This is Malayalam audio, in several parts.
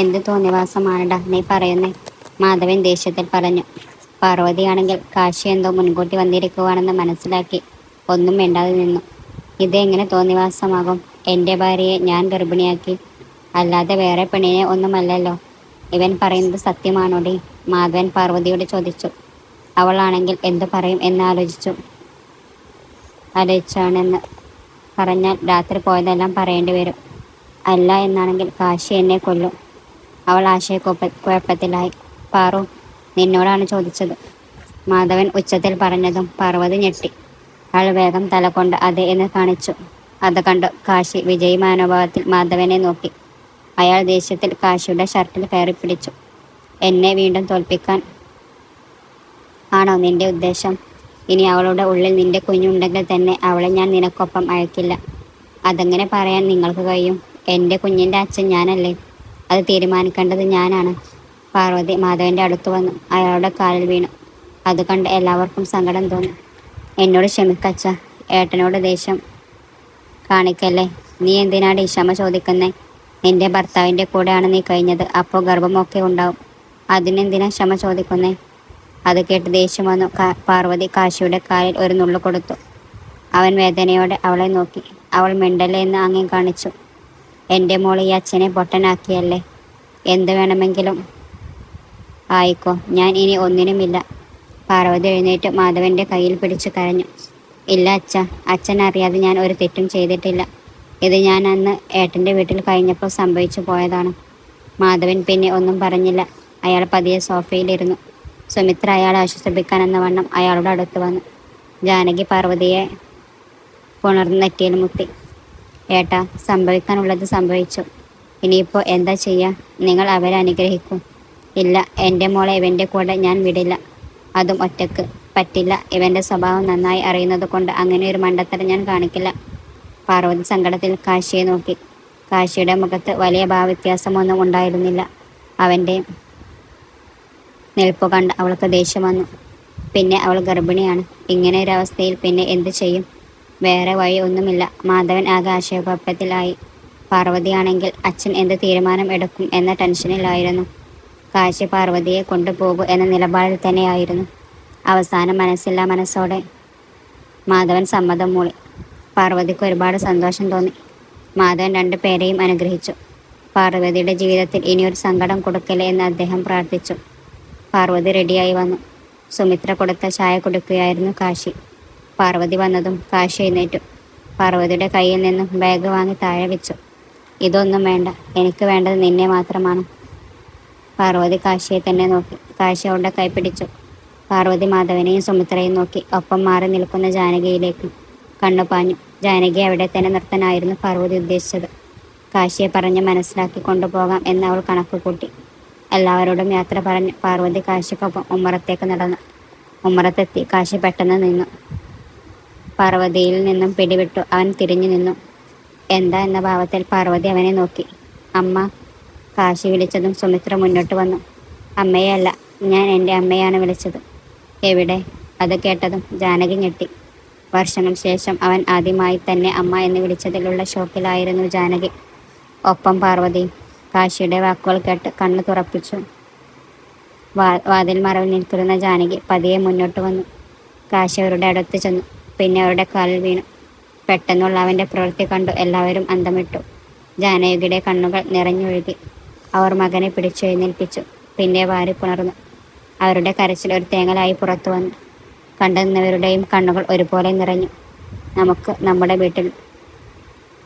എന്ത് തോന്നിവാസമാണടാ നീ പറയുന്നേ? മാധവൻ ദേഷ്യത്തിൽ പറഞ്ഞു. പാർവതിയാണെങ്കിൽ കാശി എന്തോ മുൻകൂട്ടി വന്നിരിക്കുവാണെന്ന് മനസ്സിലാക്കി ഒന്നും വേണ്ടാതെ നിന്നു. ഇതെങ്ങനെ തോന്നിവാസമാകും എന്റെ ഭാര്യയെ ഞാൻ ഗർഭിണിയാക്കി. അല്ലാതെ വേറെ പെണ്ണിനെ ഒന്നുമല്ലല്ലോ. ഇവൻ പറയുന്നത് സത്യമാണോടി? മാധവൻ പാർവതിയോട് ചോദിച്ചു. അവളാണെങ്കിൽ എന്തു പറയും എന്ന് ആലോചിച്ചു. ആലോചിച്ചാണെന്ന് പറഞ്ഞാൽ രാത്രി പോയതെല്ലാം പറയേണ്ടി വരും. അല്ല എന്നാണെങ്കിൽ കാശി എന്നെ കൊല്ലും. അവൾ ആശയക്കുഴപ്പ കുഴപ്പത്തിലായി. പാറു നിന്നോടാണ് ചോദിച്ചത്. മാധവൻ ഉച്ചത്തിൽ പറഞ്ഞതും പാർവതി ഞെട്ടി. അയാൾ വേഗം തലകൊണ്ട് അതെ എന്ന് കാണിച്ചു. അത് കണ്ടു കാശി വിജയ് മനോഭാവത്തിൽ മാധവനെ നോക്കി. അയാൾ ദേഷ്യത്തിൽ കാശിയുടെ ഷർട്ടിൽ കയറി പിടിച്ചു. എന്നെ വീണ്ടും തോൽപ്പിക്കാൻ ആണോ നിന്റെ ഉദ്ദേശം? ഇനി അവളുടെ ഉള്ളിൽ നിന്റെ കുഞ്ഞുണ്ടെങ്കിൽ തന്നെ അവളെ ഞാൻ നിനക്കൊപ്പം അയക്കില്ല. അതെങ്ങനെ പറയാൻ നിങ്ങൾക്ക് കഴിയും? എന്റെ കുഞ്ഞിന്റെ അച്ഛൻ ഞാനല്ലേ? അത് തീരുമാനിക്കേണ്ടത് ഞാനാണ്. പാർവതി മാധവന്റെ അടുത്ത് വന്നു. അയാളുടെ കാലിൽ വീണു. അത് കണ്ട് എല്ലാവർക്കും സങ്കടം തോന്നി. എന്നോട് ക്ഷമിക്കച്ച. ഏട്ടനോട് ദേഷ്യം കാണിക്കല്ലേ? നീ എന്തിനാണ് ഈ ക്ഷമ ചോദിക്കുന്നേ? നിന്റെ ഭർത്താവിന്റെ കൂടെയാണ് നീ കഴിഞ്ഞത്. അപ്പോൾ ഗർഭമൊക്കെ ഉണ്ടാവും. അതിനെന്തിനാ ക്ഷമ ചോദിക്കുന്നേ? അത് കേട്ട് ദേഷ്യം വന്നു. പാർവതി കാശിയുടെ കാലിൽ ഒരു നുള്ളു കൊടുത്തു. അവൻ വേദനയോടെ അവളെ നോക്കി. അവൾ മിണ്ടല്ലേ എന്ന് അങ്ങേ കാണിച്ചു. എന്റെ മോൾ ഈ അച്ഛനെ പൊട്ടനാക്കിയല്ലേ? എന്ത് വേണമെങ്കിലും. ആയിക്കോ ഞാൻ ഇനി ഒന്നിനുമില്ല. പാർവതി എഴുന്നേറ്റ് മാധവന്റെ കയ്യിൽ പിടിച്ചു കരഞ്ഞു. ഇല്ല അച്ഛ അച്ഛൻ അറിയാതെ ഞാൻ ഒരു തെറ്റും ചെയ്തിട്ടില്ല. ഇത് ഞാൻ അന്ന് ഏട്ടന്റെ വീട്ടിൽ കഴിഞ്ഞപ്പോൾ സംഭവിച്ചു പോയതാണ്. മാധവൻ പിന്നെ ഒന്നും പറഞ്ഞില്ല. അയാൾ പതിയെ സോഫയിലിരുന്നു. സുമിത്ര അയാളെ ആശ്വസിപ്പിക്കാൻ എന്ന വണ്ണം അയാളുടെ അടുത്ത് വന്നു. ജാനകി പാർവതിയെ പുണർന്നെറ്റിയിൽ മുത്തി ഏട്ടാ സംഭവിക്കാനുള്ളത് സംഭവിച്ചു. ഇനിയിപ്പോൾ എന്താ ചെയ്യുക നിങ്ങൾ അവരെ അനുഗ്രഹിക്കും. ഇല്ല എന്റെ മോളെ ഇവന്റെ കൂടെ ഞാൻ വിടില്ല. അതും ഒറ്റയ്ക്ക്. പറ്റില്ല. ഇവന്റെ സ്വഭാവം നന്നായി അറിയുന്നത് കൊണ്ട് അങ്ങനെ ഒരു മണ്ടത്തരം ഞാൻ കാണിക്കില്ല. പാർവതി സങ്കടത്തിൽ കാശിയെ നോക്കി. കാശിയുടെ മുഖത്ത് വലിയ ഭാവവ്യത്യാസമൊന്നും ഉണ്ടായിരുന്നില്ല. അവന്റെ നിൽപ്പ് കണ്ട് അവൾക്ക് ദേഷ്യം വന്നു. പിന്നെ അവൾ ഗർഭിണിയാണ്. ഇങ്ങനെ ഒരു അവസ്ഥയിൽ പിന്നെ എന്ത് ചെയ്യും? വേറെ വഴി ഒന്നുമില്ല. മാധവൻ ആകെ ആശയക്കുഴപ്പത്തിലായി പാർവതിയാണെങ്കിൽ അച്ഛൻ എന്ത് തീരുമാനം എടുക്കും എന്ന ടെൻഷനിലായിരുന്നു. കാശി പാർവതിയെ കൊണ്ടുപോകൂ എന്ന നിലപാടിൽ തന്നെയായിരുന്നു. അവസാനം മനസ്സില്ല മനസ്സോടെ മാധവൻ സമ്മതം മൂളി. പാർവതിക്ക് ഒരുപാട് സന്തോഷം തോന്നി. മാധവൻ രണ്ടു പേരെയും അനുഗ്രഹിച്ചു. പാർവതിയുടെ ജീവിതത്തിൽ ഇനിയൊരു സങ്കടം കൊടുക്കലേ എന്ന് അദ്ദേഹം പ്രാർത്ഥിച്ചു. പാർവതി റെഡിയായി വന്നു. സുമിത്ര കൊടുത്ത ചായ കൊടുക്കുകയായിരുന്നു കാശി. പാർവതി വന്നതും കാശി എഴുന്നേറ്റു. പാർവതിയുടെ കയ്യിൽ നിന്നും ബാഗ് വാങ്ങി താഴെ വെച്ചു. ഇതൊന്നും വേണ്ട. എനിക്ക് വേണ്ടത് നിന്നെ മാത്രമാണ്. പാർവതി കാശിയെ തന്നെ നോക്കി. കാശി അവളുടെ കൈ പിടിച്ചു. പാർവതി മാധവനെയും സുമിത്രയും നോക്കി. ഒപ്പം മാറി നിൽക്കുന്ന ജാനകിയിലേക്ക് കണ്ണു പാഞ്ഞു. ജാനകി അവിടെ തന്നെ നിർത്തനായിരുന്നു പാർവതി ഉദ്ദേശിച്ചത്. കാശിയെ പറഞ്ഞ് മനസ്സിലാക്കി കൊണ്ടുപോകാം എന്ന് അവൾ കണക്ക് കൂട്ടി. എല്ലാവരോടും യാത്ര പറഞ്ഞ് പാർവതി കാശിക്കൊപ്പം ഉമ്മറത്തേക്ക് നടന്നു. ഉമ്മറത്തെത്തി. കാശി പെട്ടെന്ന് നിന്നു. പാർവതിയിൽ നിന്നും പിടിവിട്ടു അവൻ തിരിഞ്ഞു നിന്നു. എന്താ എന്ന ഭാവത്തിൽ പാർവതി അവനെ നോക്കി. അമ്മ കാശി വിളിച്ചതും സുമിത്ര മുന്നോട്ട് വന്നു. അമ്മയല്ല ഞാൻ എന്റെ അമ്മയാണ് വിളിച്ചത്. എവിടെ അത് കേട്ടതും ജാനകി ഞെട്ടി. വർഷങ്ങൾ ശേഷം അവൻ ആദ്യമായി തന്നെ അമ്മ എന്ന് വിളിച്ചതിലുള്ള ഷോക്കിലായിരുന്നു ജാനകി. ഒപ്പം പാർവതി കാശിയുടെ വാക്കുകൾ കേട്ട് കണ്ണു തുറപ്പിച്ചു. വാതിൽ മറവിൽ നിൽക്കുന്ന ജാനകി പതിയെ മുന്നോട്ട് വന്നു. കാശി അവരുടെ അടുത്ത് ചെന്നു. പിന്നെ അവരുടെ കാലിൽ വീണു. പെട്ടെന്നുള്ള അവന്റെ പ്രവൃത്തി കണ്ടു എല്ലാവരും അന്തമിട്ടു. ജാനകിയുടെ കണ്ണുകൾ നിറഞ്ഞൊഴുകി. അവർ മകനെ പിടിച്ചെഴുന്നേൽപ്പിച്ചു പിന്നെ വാരി പുണർന്നു. അവരുടെ കരച്ചിൽ ഒരു തേങ്ങലായി പുറത്തു വന്നു. കണ്ടുനിന്നവരുടെയും കണ്ണുകൾ ഒരുപോലെ നിറഞ്ഞു. നമുക്ക് നമ്മുടെ വീട്ടിൽ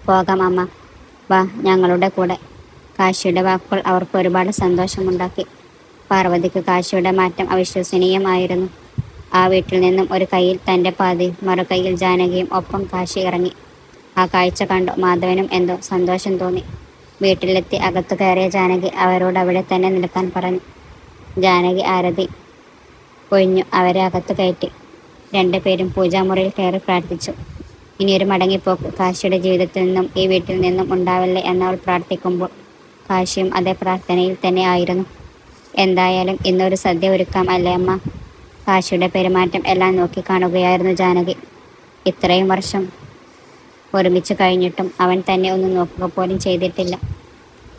പോകാം അമ്മ. വാ ഞങ്ങളുടെ കൂടെ. കാശിയുടെ വാക്കുകൾ അവർക്ക് ഒരുപാട് സന്തോഷമുണ്ടാക്കി. പാർവതിക്ക് കാശിയുടെ മാറ്റം അവിശ്വസനീയമായിരുന്നു. ആ വീട്ടിൽ നിന്നും ഒരു കയ്യിൽ തന്റെ പാതി മറുകൈയിൽ ജാനകിയും ഒപ്പം കാശി ഇറങ്ങി. ആ കാഴ്ച കണ്ടു മാധവനും എന്തോ സന്തോഷം തോന്നി. വീട്ടിലെത്തി അകത്തു കയറിയ ജാനകി അവരോട് അവിടെ തന്നെ നിൽക്കാൻ പറഞ്ഞു. ജാനകി ആരതി ഒഴിഞ്ഞു അവരെ അകത്ത് കയറ്റി. രണ്ടുപേരും പൂജാമുറിയിൽ കയറി പ്രാർത്ഥിച്ചു. ഇനിയൊരു മടങ്ങിപ്പോക്ക്. കാശിയുടെ ജീവിതത്തിൽ നിന്നും ഈ വീട്ടിൽ നിന്നും ഉണ്ടാവില്ലേ എന്നവൾ പ്രാർത്ഥിക്കുമ്പോൾ കാശിയും അതേ പ്രാർത്ഥനയിൽ തന്നെ ആയിരുന്നു. എന്തായാലും ഇന്നൊരു സദ്യ ഒരുക്കാം അല്ലേ അമ്മ? കാശിയുടെ പെരുമാറ്റം എല്ലാം നോക്കി കാണുകയായിരുന്നു ജാനകി. ഇത്രയും വർഷം ഒരുമിച്ച് കഴിഞ്ഞിട്ടും അവൻ തന്നെ ഒന്ന് നോക്കുക പോലും ചെയ്തിട്ടില്ല.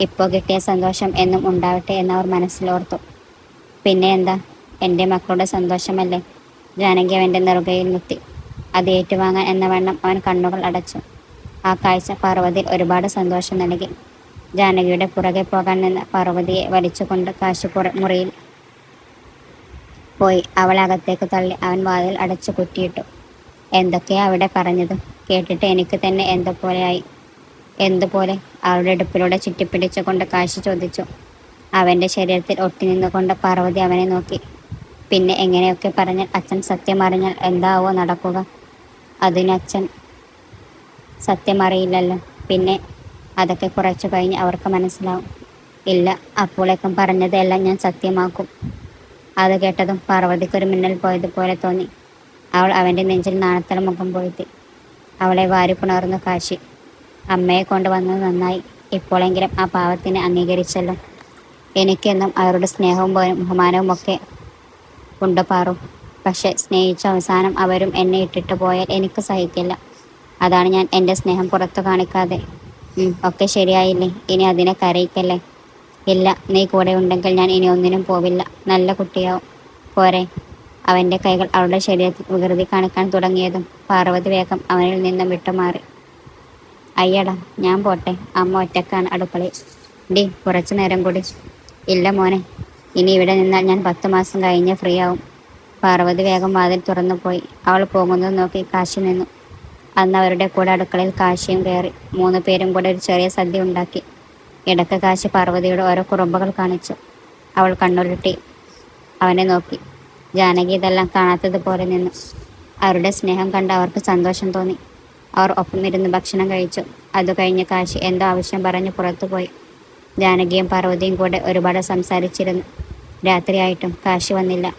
ഇപ്പോൾ കിട്ടിയ സന്തോഷം എന്നും ഉണ്ടാവട്ടെ എന്നവർ മനസ്സിലോർത്തു. പിന്നെ എന്താ? എന്റെ മക്കളുടെ സന്തോഷമല്ലേ? ജാനകി അവന്റെ നെറുകയിൽ മുത്തി അത് ഏറ്റുവാങ്ങാൻ എന്ന വണ്ണം അവൻ കണ്ണുകൾ അടച്ചു. ആ കാഴ്ച പാർവതിയിൽ ഒരുപാട് സന്തോഷം നൽകി. ജാനകിയുടെ പുറകെ പോകാൻ നിന്ന് പാർവതിയെ വലിച്ചുകൊണ്ട് കാശിപ്പുറ മുറിയിൽ പോയി അവളെ അകത്തേക്ക് തള്ളി അവൻ വാതിൽ അടച്ചു കുറ്റിയിട്ടു. എന്തൊക്കെയാ അവിടെ പറഞ്ഞത്? കേട്ടിട്ട് എനിക്ക് തന്നെ എന്തോ പോലെയായി എന്തുപോലെ? അവളുടെ ഇടുപ്പിലൂടെ ചുറ്റിപ്പിടിച്ചുകൊണ്ട് കാശി ചോദിച്ചു. അവന്റെ ശരീരത്തിൽ ഒട്ടി നിന്നുകൊണ്ട് പാർവതി അവനെ നോക്കി. പിന്നെ എങ്ങനെയൊക്കെ പറഞ്ഞാൽ അച്ഛൻ സത്യം അറിഞ്ഞാൽ എന്താവോ നടക്കുക. അതിനച്ഛൻ സത്യം അറിയില്ലല്ലോ. പിന്നെ അതൊക്കെ കുറച്ചു കഴിഞ്ഞ് അവർക്ക് മനസ്സിലാവും. ഇല്ല അപ്പോളേക്കും പറഞ്ഞതെല്ലാം ഞാൻ സത്യമാക്കും. അത് കേട്ടതും പാർവതിക്കൊരു മിന്നൽ പോയതുപോലെ തോന്നി. അവൾ അവന്റെ നെഞ്ചിൽ നാണത്തല മുഖം പോയിത്തി അവളെ വാരി കാശി. അമ്മയെ കൊണ്ടുവന്നത് നന്നായി. ഇപ്പോഴെങ്കിലും ആ പാവത്തിനെ അംഗീകരിച്ചല്ലോ. എനിക്കെന്നും അവരുടെ സ്നേഹവും ബഹുമാനവും ഒക്കെ കൊണ്ടുപാറും പക്ഷെ സ്നേഹിച്ച അവസാനം അവരും എന്നെ ഇട്ടിട്ട് പോയാൽ എനിക്ക് സഹിക്കില്ല. അതാണ് ഞാൻ എന്റെ സ്നേഹം പുറത്തു കാണിക്കാതെ. ഒക്കെ ശരിയായില്ലേ? ഇനി അതിനെ കരയിക്കല്ലേ? ഇല്ല നീ കൂടെ ഉണ്ടെങ്കിൽ ഞാൻ ഇനി ഒന്നിനും പോവില്ല. നല്ല കുട്ടിയാവും. പോരെ. അവന്റെ കൈകൾ അവളുടെ ശരീരത്തിൽ വികൃതി കാണിക്കാൻ തുടങ്ങിയതും പാർവതി വേഗം അവനിൽ നിന്നും വിട്ടുമാറി. അയ്യടാ ഞാൻ പോട്ടെ. അമ്മ ഒറ്റക്കാണ് അടുക്കളയിൽ. ഡി കുറച്ചു നേരം കൂടി. ഇല്ല മോനെ ഇനി ഇവിടെ നിന്നാൽ ഞാൻ പത്ത് മാസം കഴിഞ്ഞ് ഫ്രീ ആവും പാർവതി വേഗം വാതിൽ തുറന്നു പോയി അവൾ പോകുന്നത് നോക്കി കാശി നിന്നു. അന്ന് അവരുടെ കൂടെ അടുക്കളയിൽ കാശിയും കയറി. മൂന്ന് പേരും കൂടെ ഒരു ചെറിയ സദ്യ ഉണ്ടാക്കി. ഇടയ്ക്ക് കാശി പാർവതിയുടെ ഓരോ കുറുമ്പകൾ കാണിച്ചു. അവൾ കണ്ണുരുട്ടി അവനെ നോക്കി. ജാനകി ഇതെല്ലാം കാണാത്തതുപോലെ നിന്നു. അവരുടെ സ്നേഹം കണ്ട് അവർക്ക് സന്തോഷം തോന്നി. അവർ ഒപ്പമിരുന്ന് ഭക്ഷണം കഴിച്ചു. അത് കഴിഞ്ഞ് കാശി എന്തോ ആവശ്യം പറഞ്ഞ് പുറത്തുപോയി ജാനകിയും പാർവതിയും കൂടെ ഒരുപാട് സംസാരിച്ചിരുന്നു. രാത്രിയായിട്ടും കാശി വന്നില്ല.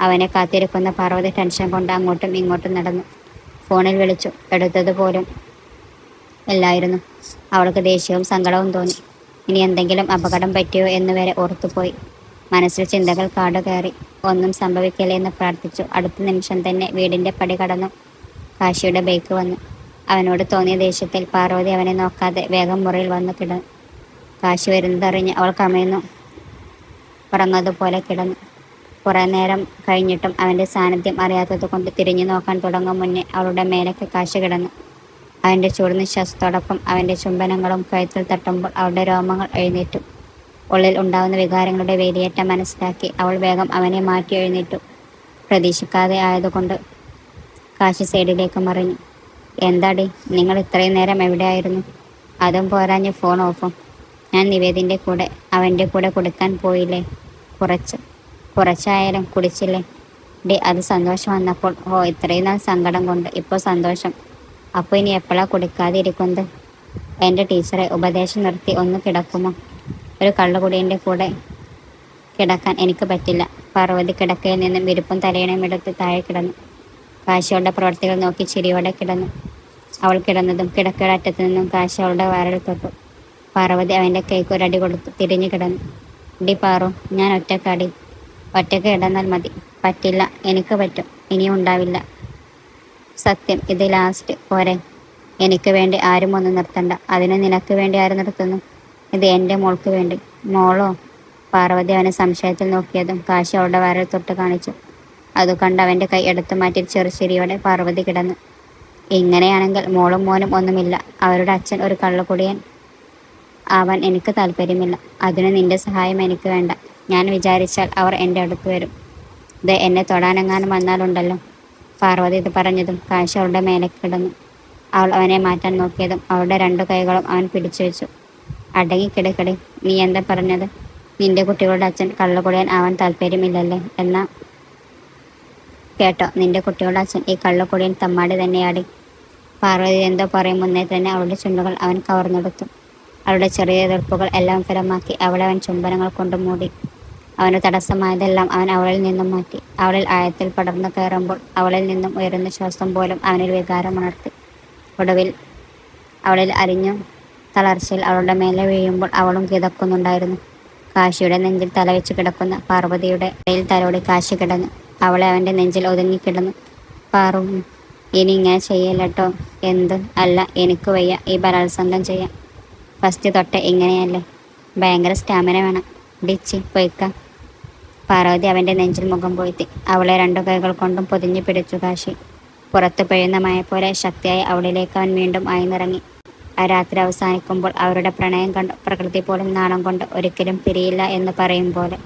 അവനെ കാത്തിരിക്കുന്ന പാർവതി ടെൻഷൻ കൊണ്ട് അങ്ങോട്ടും ഇങ്ങോട്ടും നടന്നു. ഫോണിൽ വിളിച്ചു. എടുത്തത് പോലും എല്ലായിരുന്നു അവൾക്ക് ദേഷ്യവും സങ്കടവും തോന്നി. ഇനി എന്തെങ്കിലും അപകടം പറ്റിയോ എന്ന് വരെ ഓർത്തുപോയി. മനസ്സിൽ ചിന്തകൾ കാട് കയറി ഒന്നും സംഭവിക്കില്ല എന്ന് പ്രാർത്ഥിച്ചു. അടുത്ത നിമിഷം തന്നെ വീടിന്റെ പടി കടന്നു. കാശിയുടെ ബൈക്ക് വന്നു. അവനോട് തോന്നിയ ദേഷ്യത്തിൽ പാർവതി അവനെ നോക്കാതെ വേഗം മുറിയിൽ വന്നു കിടന്നു. കാശി വരുന്നതറിഞ്ഞ് അവൾ കമയുന്നു ഉറങ്ങതുപോലെ കിടന്നു. കുറേ നേരം കഴിഞ്ഞിട്ടും അവന്റെ സാന്നിധ്യം അറിയാത്തത് കൊണ്ട് തിരിഞ്ഞു നോക്കാൻ തുടങ്ങും മുന്നേ അവളുടെ മേലൊക്കെ കാശ് കിടന്നു. അവന്റെ ചൂടുനിശ്വാസത്തോടൊപ്പം അവന്റെ ചുംബനങ്ങളും കഴുത്തിൽ തട്ടുമ്പോൾ അവളുടെ രോമങ്ങൾ എഴുന്നേറ്റു. ഉള്ളിൽ ഉണ്ടാകുന്ന വികാരങ്ങളുടെ വേലിയേറ്റം മനസ്സിലാക്കി അവൾ വേഗം അവനെ മാറ്റി എഴുന്നേറ്റു. പ്രതീക്ഷിക്കാതെ ആയതുകൊണ്ട് കാശി സൈഡിലേക്ക് മറിഞ്ഞു. എന്താടി നിങ്ങൾ ഇത്രയും നേരം എവിടെയായിരുന്നു? അതും പോരാഞ്ഞ് ഫോൺ ഓഫും. ഞാൻ നിവേദിന്റെ കൂടെ അവന്റെ കൂടെ കൊടുക്കാൻ പോയില്ലേ? കുറച്ച്. കുറച്ചായാലും കുടിച്ചില്ലേ? ഡി അത് സന്തോഷം വന്നപ്പോൾ ഓ ഇത്രയും നാൾ സങ്കടം കൊണ്ട് ഇപ്പോൾ സന്തോഷം. അപ്പോൾ ഇനി എപ്പോഴാണ് കൊടുക്കാതെ ഇരിക്കുന്നത് എന്റെ ടീച്ചറെ ഉപദേശം നിർത്തി ഒന്ന് കിടക്കുമോ? ഒരു കള്ളുകുടീന്റെ കൂടെ കിടക്കാൻ എനിക്ക് പറ്റില്ല. പാർവതി കിടക്കയിൽ നിന്നും വിരുപ്പും തലയണയും എടുത്ത് താഴെ കിടന്നു. കാശിയുടെ പ്രവർത്തികൾ നോക്കി ചിരിയോടെ കിടന്നു. അവൾ കിടന്നതും കിടക്കയുടെ അറ്റത്തു നിന്നും കാശി അവളുടെ വയറിൽ തൊട്ടു. പാർവതി അവന്റെ കൈക്ക് ഒരടി കൊടുത്തു തിരിഞ്ഞു കിടന്നു. ഡി പാറു ഞാൻ ഒറ്റക്കാടി ഒറ്റയ്ക്ക് കിടന്നാൽ മതി. പറ്റില്ല എനിക്ക് പറ്റും. ഇനിയും ഉണ്ടാവില്ല. സത്യം ഇത് ലാസ്റ്റ് പോരെ. എനിക്ക് വേണ്ടി ആരും ഒന്നും നിർത്തണ്ട. അതിന് നിനക്ക് വേണ്ടി ആരും നിർത്തുന്നു? ഇത് എന്റെ മോൾക്ക് വേണ്ടി. മോളോ? പാർവതി അവനെ സംശയത്തിൽ നോക്കിയതും കാശി അവളുടെ വരൽ തൊട്ട് കാണിച്ചു. അത് കണ്ട് അവന്റെ കൈ എടുത്തു മാറ്റി ചെറുശ്ശേരിയോടെ പാർവതി കിടന്നു. ഇങ്ങനെയാണെങ്കിൽ മോളും മോനും ഒന്നുമില്ല. അവരുടെ അച്ഛൻ ഒരു കള്ളുകുടിയൻ. ആവാൻ എനിക്ക് താല്പര്യമില്ല. അതിന് നിന്റെ സഹായം എനിക്ക് വേണ്ട. ഞാൻ വിചാരിച്ചാൽ അവർ എന്റെ അടുത്ത് വരും. ഇത് എന്നെ തൊടാനെങ്ങാനും വന്നാലുണ്ടല്ലോ. പാർവതി ഇത് പറഞ്ഞതും കാശ് അവളുടെ മേലെ കിടന്നു. അവൾ അവനെ മാറ്റാൻ നോക്കിയതും അവളുടെ രണ്ടു കൈകളും അവൻ പിടിച്ചു വെച്ചു. അടങ്ങി കിടക്കടി നീ എന്താ പറഞ്ഞത്? നിന്റെ കുട്ടികളുടെ അച്ഛൻ കള്ളുകുടിയാൻ അവൻ താല്പര്യമില്ലല്ലേ? എന്നാ കേട്ടോ നിന്റെ കുട്ടികളുടെ അച്ഛൻ ഈ കള്ളുകുടിയൻ തമ്മാടി തന്നെയാടി. പാർവതി എന്തോ പറയും മുന്നേ തന്നെ അവളുടെ ചുണ്ടുകൾ അവൻ കവർന്നെടുത്തു. അവളുടെ ചെറിയ എതിർപ്പുകൾ എല്ലാം ഫലമാക്കി അവളെ അവൻ ചുംബനങ്ങൾ കൊണ്ട് മൂടി. അവന് തടസ്സമായതെല്ലാം അവൻ അവളിൽ നിന്നും മാറ്റി. അവളിൽ ആയത്തിൽ പടർന്നു കയറുമ്പോൾ അവളിൽ നിന്നും ഉയരുന്ന ശ്വാസം പോലും അവനിൽ വികാരമുണർത്തി. ഒടുവിൽ അവളിൽ അരിഞ്ഞു തളർച്ചയിൽ അവളുടെ മേലെ വീഴുമ്പോൾ അവളും കിതക്കുന്നുണ്ടായിരുന്നു. കാശിയുടെ നെഞ്ചിൽ തലവെച്ച് കിടക്കുന്ന പാർവതിയുടെ ഇടയിൽ തലോടി കാശി കിടന്നു. അവളെ അവന്റെ നെഞ്ചിൽ ഒതുങ്ങിക്കിടന്നു പാറു ഇനി ഇങ്ങനെ ചെയ്യല്ലോ എന്ത്? അല്ല എനിക്ക് വയ്യ. ഈ ബലാത്സംഗം ചെയ്യാം ഫസ്റ്റ് തൊട്ട് ഇങ്ങനെയല്ലേ. ഭയങ്കര സ്റ്റാമിന വേണം. ഡിച്ചി പൊയ്ക്ക. പാർവതി അവന്റെ നെഞ്ചിൽ മുഖം പോയിത്തി. അവളെ രണ്ടു കൈകൾ കൊണ്ടും പൊതിഞ്ഞു പിടിച്ചു കാശി. പുറത്ത് പെയ്യുന്ന മഴ പോലെ ശക്തിയായി അവളിലേക്ക് അവൻ വീണ്ടും ആയിന്നിറങ്ങി ആ രാത്രി അവസാനിക്കുമ്പോൾ അവരുടെ പ്രണയം കണ്ട്. പ്രകൃതി പോലും നാണം കൊണ്ട് ഒരിക്കലും പിരിയില്ല എന്ന് പറയും പോലെ.